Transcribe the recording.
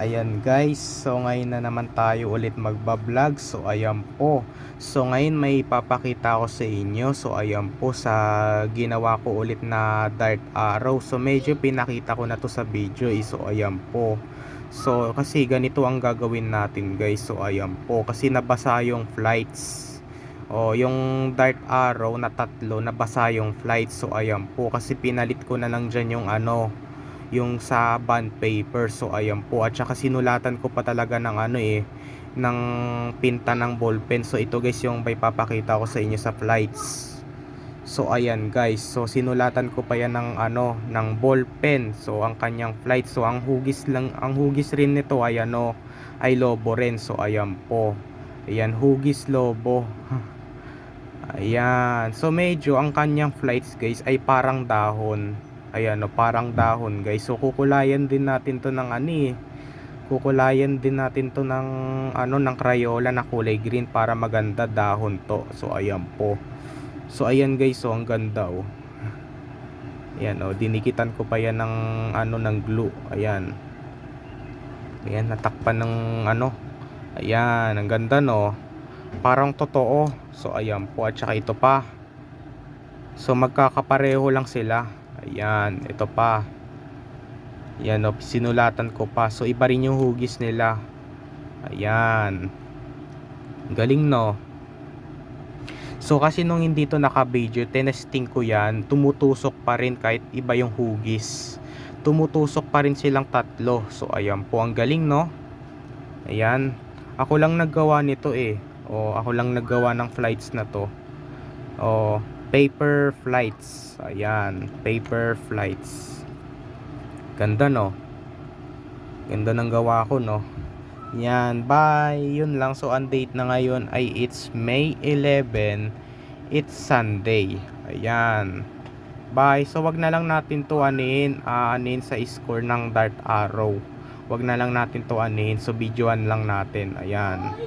Ayan guys, so ngayon na naman tayo ulit magbablog. So ayan po. So ngayon may papakita ko sa inyo. So ayan po sa ginawa ko ulit na dart arrow. So medyo pinakita ko na to sa video. Eh. So ayan po. So kasi ganito ang gagawin natin guys. So ayan po. Kasi nabasa yung flights. O yung dart arrow na tatlo nabasa yung flights. So ayan po. Kasi pinalit ko na lang dyan yung ano yung sa bond paper so ayan po. At saka sinulatan ko pa talaga ng ano eh ng pinta ng ballpen. So ito guys yung may papakita ko sa inyo sa flights. So ayan guys. So sinulatan ko pa yan ng ano ng ballpen. So ang kanyang flight. So ang hugis lang ang hugis rin nito ay ano ay lobo rin. So ayan po. Ayan hugis lobo. Ayan. So medyo ang kanyang flights guys ay parang dahon Ayan, no, parang dahon guys. So kukulayan din natin to ng ani. eh. Kukulayan din natin to ng ano ng Crayola na kulay green para maganda dahon to. So ayan po. So ayan guys, so ang ganda oh. Ayan oh, dinikitan ko pa yan ng ano ng glue. Ayan. Ayan, natakpan ng ano. Ayan, ang ganda no. Parang totoo. So ayan po at saka ito pa. So magkakapareho lang sila. Ayan, ito pa. Ayan, o, sinulatan ko pa. So, iba rin yung hugis nila. Ayan. Galing, no? So, kasi nung hindi to naka-video, tinesting ko yan, tumutusok pa rin kahit iba yung hugis. Tumutusok pa rin silang tatlo. So, ayan po. Ang galing, no? Ayan. Ako lang naggawa nito, eh. O, ako lang naggawa ng flights na to. O, paper flights. Ayan, paper flights. Ganda no. Ganda ng gawa ko no. Yan, bye. Yun lang. So, ang date na ngayon ay it's May 11. It's Sunday. Ayan. Bye. So, wag na lang natin to anin, uh, anin sa score ng dart arrow. Wag na lang natin to anin. So, videoan lang natin. Ayan. Lang.